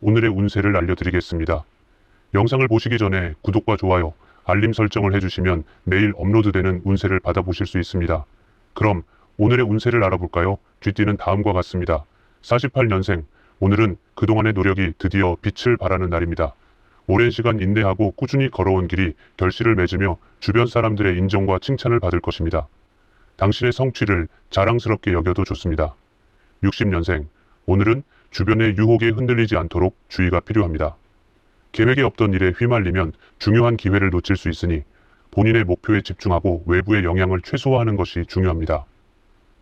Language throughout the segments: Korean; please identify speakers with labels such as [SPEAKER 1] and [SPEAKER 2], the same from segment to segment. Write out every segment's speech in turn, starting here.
[SPEAKER 1] 오늘의 운세를 알려드리겠습니다. 영상을 보시기 전에 구독과 좋아요, 알림 설정을 해주시면 매일 업로드되는 운세를 받아보실 수 있습니다. 그럼 오늘의 운세를 알아볼까요? 쥐띠는 다음과 같습니다. 48년생, 오늘은 그동안의 노력이 드디어 빛을 발하는 날입니다. 오랜 시간 인내하고 꾸준히 걸어온 길이 결실을 맺으며 주변 사람들의 인정과 칭찬을 받을 것입니다. 당신의 성취를 자랑스럽게 여겨도 좋습니다. 60년생, 오늘은 주변의 유혹에 흔들리지 않도록 주의가 필요합니다. 계획에 없던 일에 휘말리면 중요한 기회를 놓칠 수 있으니 본인의 목표에 집중하고 외부의 영향을 최소화하는 것이 중요합니다.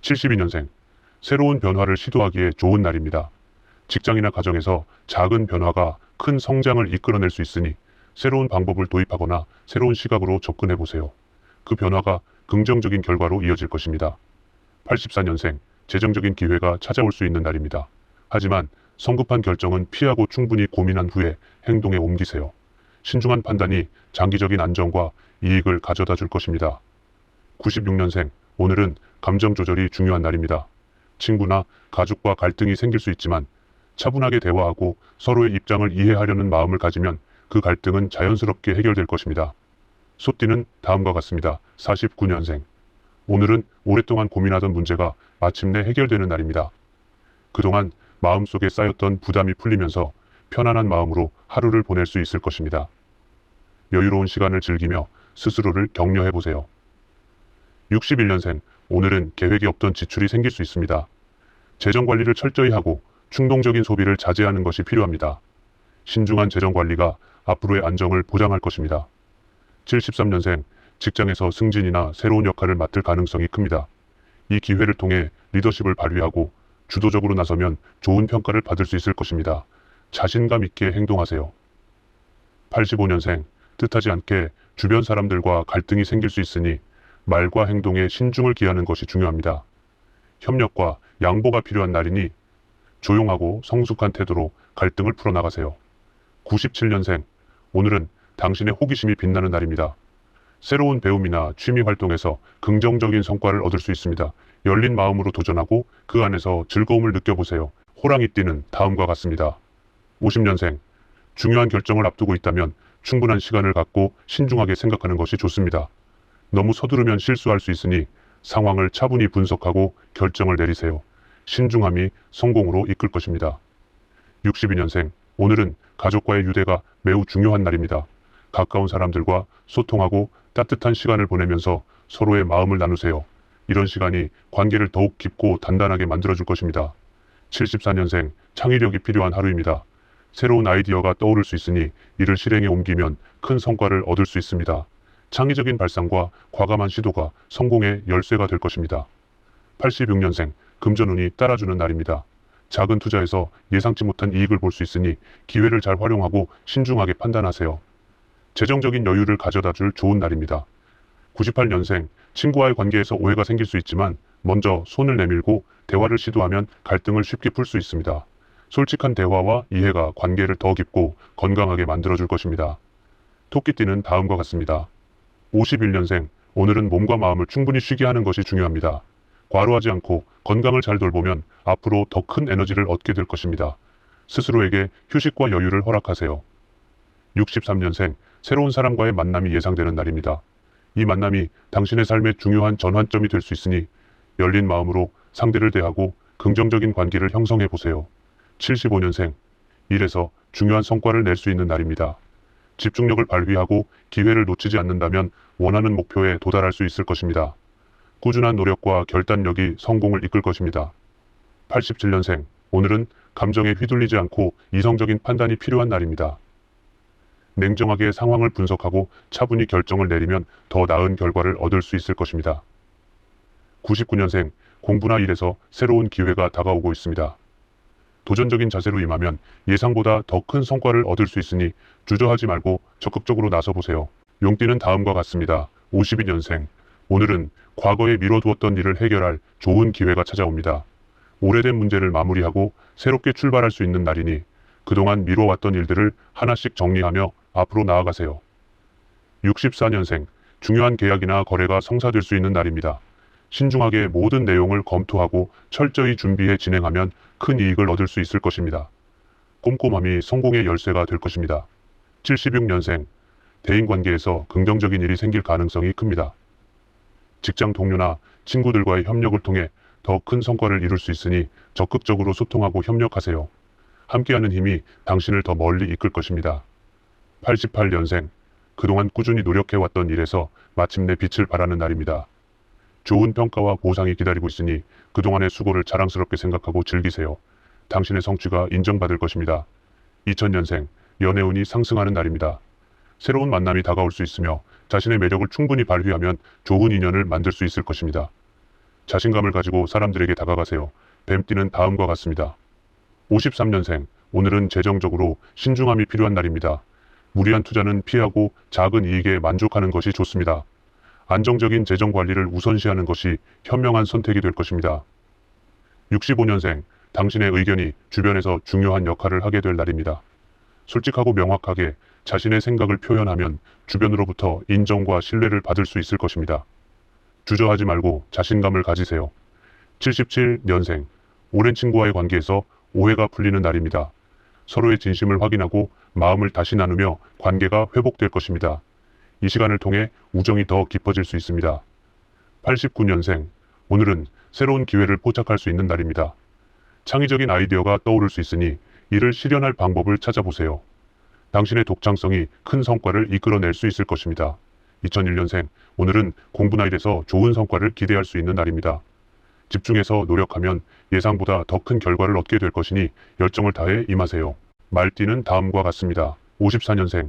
[SPEAKER 1] 72년생, 새로운 변화를 시도하기에 좋은 날입니다. 직장이나 가정에서 작은 변화가 큰 성장을 이끌어낼 수 있으니 새로운 방법을 도입하거나 새로운 시각으로 접근해 보세요. 그 변화가 긍정적인 결과로 이어질 것입니다. 84년생, 재정적인 기회가 찾아올 수 있는 날입니다. 하지만 성급한 결정은 피하고 충분히 고민한 후에 행동에 옮기세요. 신중한 판단이 장기적인 안정과 이익을 가져다 줄 것입니다. 96년생, 오늘은 감정 조절이 중요한 날입니다. 친구나 가족과 갈등이 생길 수 있지만 차분하게 대화하고 서로의 입장을 이해하려는 마음을 가지면 그 갈등은 자연스럽게 해결될 것입니다. 소띠는 다음과 같습니다. 49년생. 오늘은 오랫동안 고민하던 문제가 마침내 해결되는 날입니다. 그동안 마음속에 쌓였던 부담이 풀리면서 편안한 마음으로 하루를 보낼 수 있을 것입니다. 여유로운 시간을 즐기며 스스로를 격려해 보세요. 61년생, 오늘은 계획이 없던 지출이 생길 수 있습니다. 재정 관리를 철저히 하고 충동적인 소비를 자제하는 것이 필요합니다. 신중한 재정 관리가 앞으로의 안정을 보장할 것입니다. 73년생, 직장에서 승진이나 새로운 역할을 맡을 가능성이 큽니다. 이 기회를 통해 리더십을 발휘하고 주도적으로 나서면 좋은 평가를 받을 수 있을 것입니다. 자신감 있게 행동하세요. 85년생, 뜻하지 않게 주변 사람들과 갈등이 생길 수 있으니 말과 행동에 신중을 기하는 것이 중요합니다. 협력과 양보가 필요한 날이니 조용하고 성숙한 태도로 갈등을 풀어나가세요. 97년생, 오늘은 당신의 호기심이 빛나는 날입니다. 새로운 배움이나 취미 활동에서 긍정적인 성과를 얻을 수 있습니다. 열린 마음으로 도전하고 그 안에서 즐거움을 느껴보세요. 호랑이 띠는 다음과 같습니다. 50년생, 중요한 결정을 앞두고 있다면 충분한 시간을 갖고 신중하게 생각하는 것이 좋습니다. 너무 서두르면 실수할 수 있으니 상황을 차분히 분석하고 결정을 내리세요. 신중함이 성공으로 이끌 것입니다. 62년생, 오늘은 가족과의 유대가 매우 중요한 날입니다. 가까운 사람들과 소통하고 따뜻한 시간을 보내면서 서로의 마음을 나누세요. 이런 시간이 관계를 더욱 깊고 단단하게 만들어줄 것입니다. 74년생, 창의력이 필요한 하루입니다. 새로운 아이디어가 떠오를 수 있으니 이를 실행에 옮기면 큰 성과를 얻을 수 있습니다. 창의적인 발상과 과감한 시도가 성공의 열쇠가 될 것입니다. 86년생, 금전운이 따라주는 날입니다. 작은 투자에서 예상치 못한 이익을 볼 수 있으니 기회를 잘 활용하고 신중하게 판단하세요. 재정적인 여유를 가져다 줄 좋은 날입니다. 98년생, 친구와의 관계에서 오해가 생길 수 있지만 먼저 손을 내밀고 대화를 시도하면 갈등을 쉽게 풀 수 있습니다. 솔직한 대화와 이해가 관계를 더 깊고 건강하게 만들어줄 것입니다. 토끼띠는 다음과 같습니다. 51년생, 오늘은 몸과 마음을 충분히 쉬게 하는 것이 중요합니다. 과로하지 않고 건강을 잘 돌보면 앞으로 더 큰 에너지를 얻게 될 것입니다. 스스로에게 휴식과 여유를 허락하세요. 63년생, 새로운 사람과의 만남이 예상되는 날입니다. 이 만남이 당신의 삶의 중요한 전환점이 될 수 있으니 열린 마음으로 상대를 대하고 긍정적인 관계를 형성해 보세요. 75년생, 일에서 중요한 성과를 낼 수 있는 날입니다. 집중력을 발휘하고 기회를 놓치지 않는다면 원하는 목표에 도달할 수 있을 것입니다. 꾸준한 노력과 결단력이 성공을 이끌 것입니다. 87년생, 오늘은 감정에 휘둘리지 않고 이성적인 판단이 필요한 날입니다. 냉정하게 상황을 분석하고 차분히 결정을 내리면 더 나은 결과를 얻을 수 있을 것입니다. 99년생, 공부나 일에서 새로운 기회가 다가오고 있습니다. 도전적인 자세로 임하면 예상보다 더 큰 성과를 얻을 수 있으니 주저하지 말고 적극적으로 나서보세요. 용띠는 다음과 같습니다. 52년생, 오늘은 과거에 미뤄두었던 일을 해결할 좋은 기회가 찾아옵니다. 오래된 문제를 마무리하고 새롭게 출발할 수 있는 날이니 그동안 미뤄왔던 일들을 하나씩 정리하며 앞으로 나아가세요. 64년생, 중요한 계약이나 거래가 성사될 수 있는 날입니다. 신중하게 모든 내용을 검토하고 철저히 준비해 진행하면 큰 이익을 얻을 수 있을 것입니다. 꼼꼼함이 성공의 열쇠가 될 것입니다. 76년생 대인관계에서 긍정적인 일이 생길 가능성이 큽니다. 직장 동료나 친구들과의 협력을 통해 더 큰 성과를 이룰 수 있으니 적극적으로 소통하고 협력하세요. 함께하는 힘이 당신을 더 멀리 이끌 것입니다. 88년생 그동안 꾸준히 노력해왔던 일에서 마침내 빛을 발하는 날입니다. 좋은 평가와 보상이 기다리고 있으니 그동안의 수고를 자랑스럽게 생각하고 즐기세요. 당신의 성취가 인정받을 것입니다. 2000년생 연애운이 상승하는 날입니다. 새로운 만남이 다가올 수 있으며 자신의 매력을 충분히 발휘하면 좋은 인연을 만들 수 있을 것입니다. 자신감을 가지고 사람들에게 다가가세요. 뱀띠는 다음과 같습니다. 53년생 오늘은 재정적으로 신중함이 필요한 날입니다. 무리한 투자는 피하고 작은 이익에 만족하는 것이 좋습니다. 안정적인 재정 관리를 우선시하는 것이 현명한 선택이 될 것입니다. 65년생 당신의 의견이 주변에서 중요한 역할을 하게 될 날입니다. 솔직하고 명확하게 자신의 생각을 표현하면 주변으로부터 인정과 신뢰를 받을 수 있을 것입니다. 주저하지 말고 자신감을 가지세요. 77년생 오랜 친구와의 관계에서 오해가 풀리는 날입니다. 서로의 진심을 확인하고 마음을 다시 나누며 관계가 회복될 것입니다. 이 시간을 통해 우정이 더 깊어질 수 있습니다. 89년생 오늘은 새로운 기회를 포착할 수 있는 날입니다. 창의적인 아이디어가 떠오를 수 있으니 이를 실현할 방법을 찾아보세요. 당신의 독창성이 큰 성과를 이끌어낼 수 있을 것입니다. 2001년생 오늘은 공부나 일에서 좋은 성과를 기대할 수 있는 날입니다. 집중해서 노력하면 예상보다 더 큰 결과를 얻게 될 것이니 열정을 다해 임하세요. 말띠는 다음과 같습니다. 54년생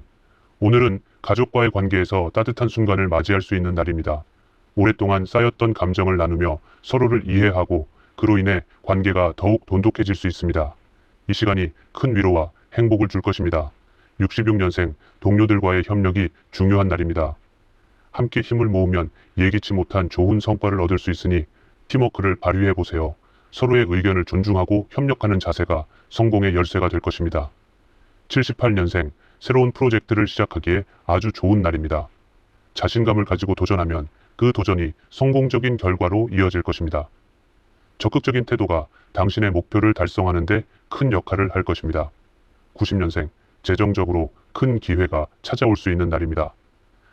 [SPEAKER 1] 오늘은 가족과의 관계에서 따뜻한 순간을 맞이할 수 있는 날입니다. 오랫동안 쌓였던 감정을 나누며 서로를 이해하고 그로 인해 관계가 더욱 돈독해질 수 있습니다. 이 시간이 큰 위로와 행복을 줄 것입니다. 66년생 동료들과의 협력이 중요한 날입니다. 함께 힘을 모으면 예기치 못한 좋은 성과를 얻을 수 있으니 팀워크를 발휘해 보세요. 서로의 의견을 존중하고 협력하는 자세가 성공의 열쇠가 될 것입니다. 78년생 새로운 프로젝트를 시작하기에 아주 좋은 날입니다. 자신감을 가지고 도전하면 그 도전이 성공적인 결과로 이어질 것입니다. 적극적인 태도가 당신의 목표를 달성하는 데 큰 역할을 할 것입니다. 90년생 재정적으로 큰 기회가 찾아올 수 있는 날입니다.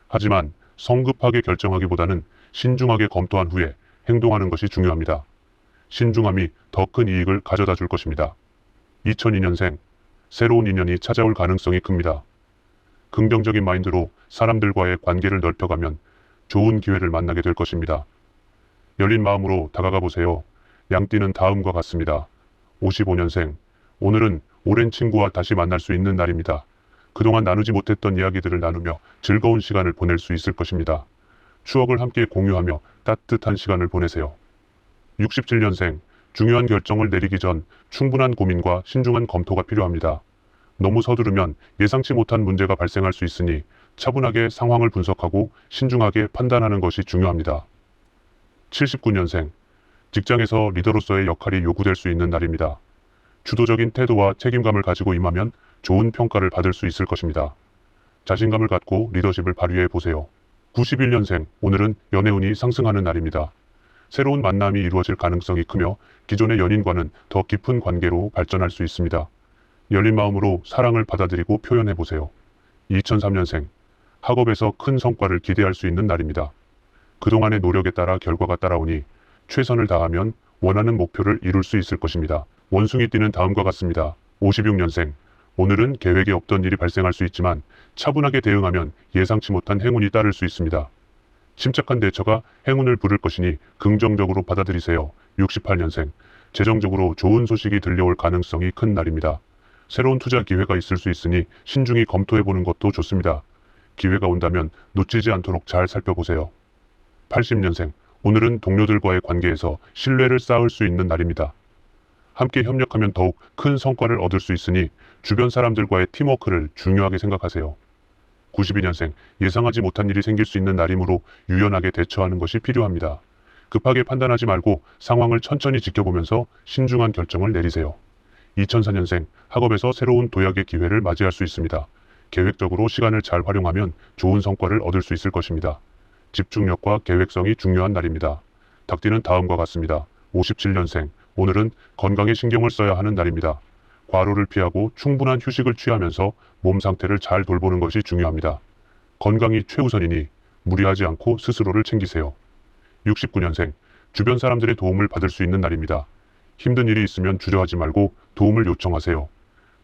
[SPEAKER 1] 하지만 성급하게 결정하기보다는 신중하게 검토한 후에 행동하는 것이 중요합니다. 신중함이 더 큰 이익을 가져다 줄 것입니다. 2002년생 새로운 인연이 찾아올 가능성이 큽니다. 긍정적인 마인드로 사람들과의 관계를 넓혀가면 좋은 기회를 만나게 될 것입니다. 열린 마음으로 다가가 보세요. 양띠는 다음과 같습니다. 55년생 오늘은 오랜 친구와 다시 만날 수 있는 날입니다. 그동안 나누지 못했던 이야기들을 나누며 즐거운 시간을 보낼 수 있을 것입니다. 추억을 함께 공유하며 따뜻한 시간을 보내세요. 67년생 중요한 결정을 내리기 전 충분한 고민과 신중한 검토가 필요합니다. 너무 서두르면 예상치 못한 문제가 발생할 수 있으니 차분하게 상황을 분석하고 신중하게 판단하는 것이 중요합니다. 79년생 직장에서 리더로서의 역할이 요구될 수 있는 날입니다. 주도적인 태도와 책임감을 가지고 임하면 좋은 평가를 받을 수 있을 것입니다. 자신감을 갖고 리더십을 발휘해 보세요. 91년생 오늘은 연애운이 상승하는 날입니다. 새로운 만남이 이루어질 가능성이 크며 기존의 연인과는 더 깊은 관계로 발전할 수 있습니다. 열린 마음으로 사랑을 받아들이고 표현해 보세요. 2003년생 학업에서 큰 성과를 기대할 수 있는 날입니다. 그동안의 노력에 따라 결과가 따라오니 최선을 다하면 원하는 목표를 이룰 수 있을 것입니다. 원숭이 띠는 다음과 같습니다. 56년생 오늘은 계획에 없던 일이 발생할 수 있지만 차분하게 대응하면 예상치 못한 행운이 따를 수 있습니다. 침착한 대처가 행운을 부를 것이니 긍정적으로 받아들이세요. 68년생 재정적으로 좋은 소식이 들려올 가능성이 큰 날입니다. 새로운 투자 기회가 있을 수 있으니 신중히 검토해 보는 것도 좋습니다. 기회가 온다면 놓치지 않도록 잘 살펴보세요. 80년생 오늘은 동료들과의 관계에서 신뢰를 쌓을 수 있는 날입니다. 함께 협력하면 더욱 큰 성과를 얻을 수 있으니 주변 사람들과의 팀워크를 중요하게 생각하세요. 92년생 예상하지 못한 일이 생길 수 있는 날이므로 유연하게 대처하는 것이 필요합니다. 급하게 판단하지 말고 상황을 천천히 지켜보면서 신중한 결정을 내리세요. 2004년생 학업에서 새로운 도약의 기회를 맞이할 수 있습니다. 계획적으로 시간을 잘 활용하면 좋은 성과를 얻을 수 있을 것입니다. 집중력과 계획성이 중요한 날입니다. 닭띠는 다음과 같습니다. 57년생 오늘은 건강에 신경을 써야 하는 날입니다. 과로를 피하고 충분한 휴식을 취하면서 몸 상태를 잘 돌보는 것이 중요합니다. 건강이 최우선이니 무리하지 않고 스스로를 챙기세요. 69년생, 주변 사람들의 도움을 받을 수 있는 날입니다. 힘든 일이 있으면 주저하지 말고 도움을 요청하세요.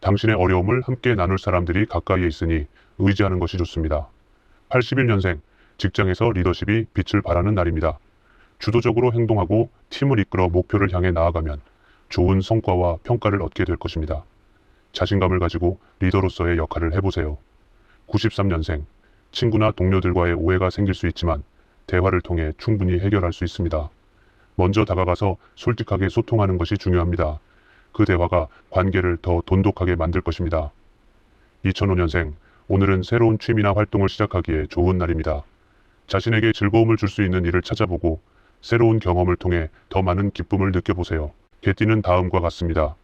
[SPEAKER 1] 당신의 어려움을 함께 나눌 사람들이 가까이에 있으니 의지하는 것이 좋습니다. 81년생, 직장에서 리더십이 빛을 발하는 날입니다. 주도적으로 행동하고 팀을 이끌어 목표를 향해 나아가면 좋은 성과와 평가를 얻게 될 것입니다. 자신감을 가지고 리더로서의 역할을 해보세요. 93년생, 친구나 동료들과의 오해가 생길 수 있지만 대화를 통해 충분히 해결할 수 있습니다. 먼저 다가가서 솔직하게 소통하는 것이 중요합니다. 그 대화가 관계를 더 돈독하게 만들 것입니다. 2005년생, 오늘은 새로운 취미나 활동을 시작하기에 좋은 날입니다. 자신에게 즐거움을 줄 수 있는 일을 찾아보고 새로운 경험을 통해 더 많은 기쁨을 느껴보세요. 개띠는 다음과 같습니다.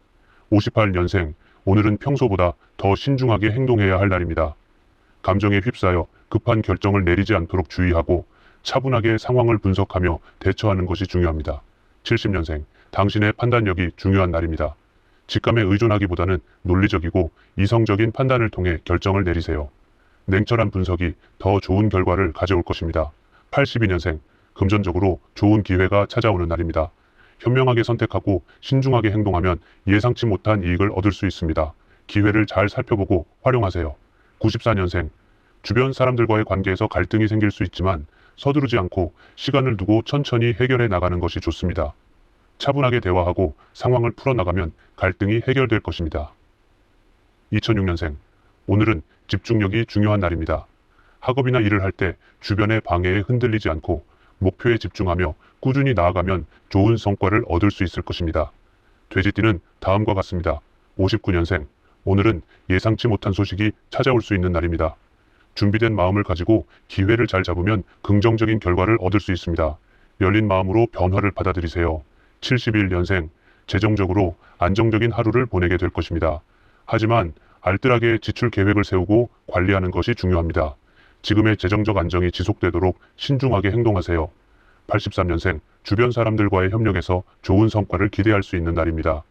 [SPEAKER 1] 58년생, 오늘은 평소보다 더 신중하게 행동해야 할 날입니다. 감정에 휩싸여 급한 결정을 내리지 않도록 주의하고 차분하게 상황을 분석하며 대처하는 것이 중요합니다. 70년생, 당신의 판단력이 중요한 날입니다. 직감에 의존하기보다는 논리적이고 이성적인 판단을 통해 결정을 내리세요. 냉철한 분석이 더 좋은 결과를 가져올 것입니다. 82년생, 금전적으로 좋은 기회가 찾아오는 날입니다. 현명하게 선택하고 신중하게 행동하면 예상치 못한 이익을 얻을 수 있습니다. 기회를 잘 살펴보고 활용하세요. 94년생, 주변 사람들과의 관계에서 갈등이 생길 수 있지만 서두르지 않고 시간을 두고 천천히 해결해 나가는 것이 좋습니다. 차분하게 대화하고 상황을 풀어나가면 갈등이 해결될 것입니다. 2006년생, 오늘은 집중력이 중요한 날입니다. 학업이나 일을 할 때 주변의 방해에 흔들리지 않고 목표에 집중하며 꾸준히 나아가면 좋은 성과를 얻을 수 있을 것입니다. 돼지띠는 다음과 같습니다. 59년생, 오늘은 예상치 못한 소식이 찾아올 수 있는 날입니다. 준비된 마음을 가지고 기회를 잘 잡으면 긍정적인 결과를 얻을 수 있습니다. 열린 마음으로 변화를 받아들이세요. 71년생, 재정적으로 안정적인 하루를 보내게 될 것입니다. 하지만 알뜰하게 지출 계획을 세우고 관리하는 것이 중요합니다. 지금의 재정적 안정이 지속되도록 신중하게 행동하세요. 83년생, 주변 사람들과의 협력에서 좋은 성과를 기대할 수 있는 날입니다.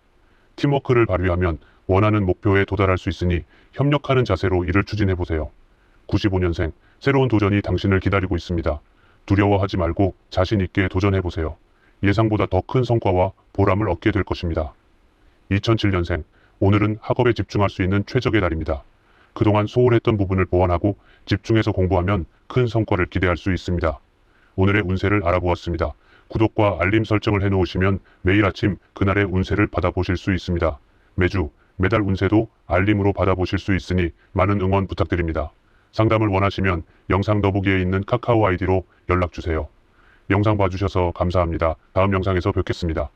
[SPEAKER 1] 팀워크를 발휘하면 원하는 목표에 도달할 수 있으니 협력하는 자세로 일을 추진해 보세요. 95년생, 새로운 도전이 당신을 기다리고 있습니다. 두려워하지 말고 자신 있게 도전해 보세요. 예상보다 더 큰 성과와 보람을 얻게 될 것입니다. 2007년생, 오늘은 학업에 집중할 수 있는 최적의 날입니다. 그동안 소홀했던 부분을 보완하고 집중해서 공부하면 큰 성과를 기대할 수 있습니다. 오늘의 운세를 알아보았습니다. 구독과 알림 설정을 해놓으시면 매일 아침 그날의 운세를 받아보실 수 있습니다. 매주, 매달 운세도 알림으로 받아보실 수 있으니 많은 응원 부탁드립니다. 상담을 원하시면 영상 더보기에 있는 카카오 아이디로 연락주세요. 영상 봐주셔서 감사합니다. 다음 영상에서 뵙겠습니다.